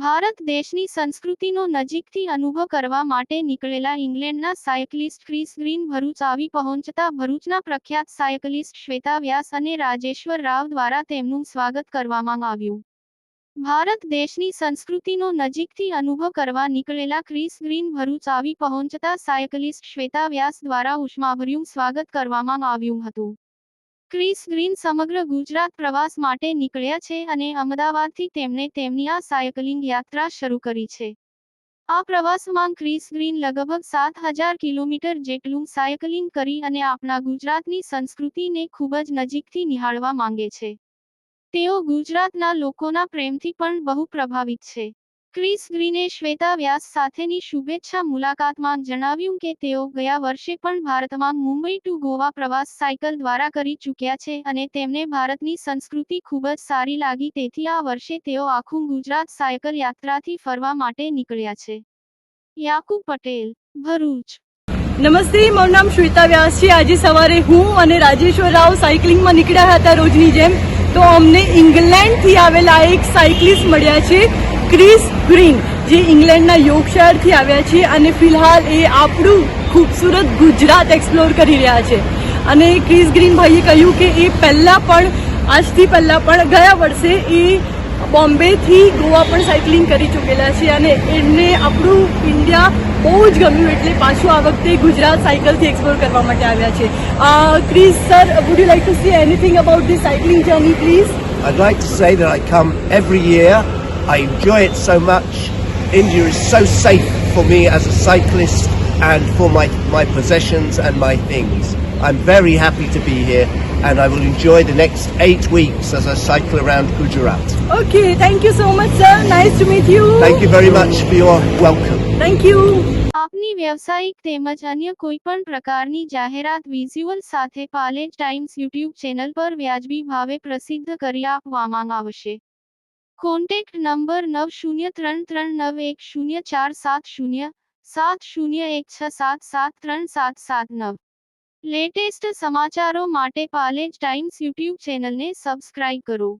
ભારત દેશની સંસ્કૃતિનો નજીકથી અનુભવ કરવા માટે નીકળેલા ઇંગ્લેન્ડના સાયકલિસ્ટ ક્રિસ ગ્રીન ભરૂચ આવી પહોંચતા ભરૂચના પ્રખ્યાત સાયકલિસ્ટ શ્વેતા વ્યાસ અને રાજેશ્વર રાવ દ્વારા તેમનું સ્વાગત કરવામાં આવ્યું. ભારત દેશની સંસ્કૃતિનો નજીકથી અનુભવ કરવા નીકળેલા ક્રિસ ગ્રીન ભરૂચ આવી પહોંચતા સાયકલિસ્ટ શ્વેતા વ્યાસ દ્વારા ઉષ્માભર્યું સ્વાગત કરવામાં આવ્યું હતું. ક્રિસ ગ્રીન સમગ્ર ગુજરાત પ્રવાસ માટે નીકળ્યા છે અને અમદાવાદથી તેમણે તેમની આ સાયકલિંગ યાત્રા શરૂ કરી છે. આ પ્રવાસમાં ક્રિસ ગ્રીન લગભગ સાત હજાર કિલોમીટર જેટલું સાયકલિંગ કરી અને આપણા ગુજરાતની સંસ્કૃતિને ખૂબ જ નજીકથી નિહાળવા માંગે છે. તેઓ ગુજરાતના લોકોના પ્રેમથી પણ બહુ પ્રભાવિત છે. ક્રિસ ગ્રીને શ્વેતા વ્યાસ સાથેની શુભેચ્છા મુલાકાતમાં જણાવ્યું કે તેઓ ગયા વર્ષે પણ ભારતમાં મુંબઈ ટુ ગોવા પ્રવાસ સાયકલ દ્વારા કરી ચૂક્યા છે અને તેમને ભારતની સંસ્કૃતિ ખૂબ જ સારી લાગી. તેથી આ વર્ષે તેઓ આખું ગુજરાત સાયકલ યાત્રાથી ફરવા માટે નીકળ્યા છે. યાકુબ પટેલ, ભરૂચ. નમસ્તે, મારું નામ શ્વેતા વ્યાસ છે. આજે સવારે હું અને રાજેશ્વર રાવ સાયકલિંગમાં નીકળ્યા હતા રોજની જેમ. તો અમને ઇંગ્લેન્ડથી આવેલા એક સાયકલિસ્ટ મળ્યા છે. ક્રિસ ગ્રીન, જે ઇંગ્લેન્ડના યોગશાળથી આવ્યા છે અને ફિલહાલ એ આપણું ખૂબસૂરત ગુજરાત એક્સપ્લોર કરી રહ્યા છે અને ક્રિસ ગ્રીન ભાઈએ કહ્યું કે એ પહેલાં પણ, આજથી પહેલાં પણ ગયા વર્ષે એ બોમ્બેથી ગોવા પણ સાયકલિંગ કરી ચૂકેલા છે અને એમને આપણું ઇન્ડિયા બહુ જ ગમ્યું એટલે પાછું આ વખતે ગુજરાત સાયકલથી એક્સપ્લોર કરવા માટે આવ્યા છે Chris sir would you like to see anything about this cycling journey please I'd like to say that I come every year. I enjoy it so much. India is so safe for me as a cyclist and for my, my possessions and my things. I'm very happy to be here and I will enjoy the next eight weeks as I cycle around Gujarat. Okay thank you so much sir nice to meet you Thank you very much for your welcome. Thank you આપની વ્યવસાયિક તેમજ અન્ય કોઈપણ પ્રકારની જાહેરાત visual સાથે Palej Times YouTube channel પર વ્યાજબી ભાવે પ્રસિદ્ધ કરી આપવામાં આવશે કોન્ટેક્ટ નંબર નવ શૂન્ય ત્રણ ત્રણ નવ એક શૂન્ય ચાર સાત શૂન્ય સાત શૂન્ય એક છ સાત સાત ત્રણ સાત સાત નવ. લેટેસ્ટ સમાચારો માટે પાલેજ ટાઈમ્સ યુટ્યુબ ચેનલને સબસ્ક્રાઇબ કરો.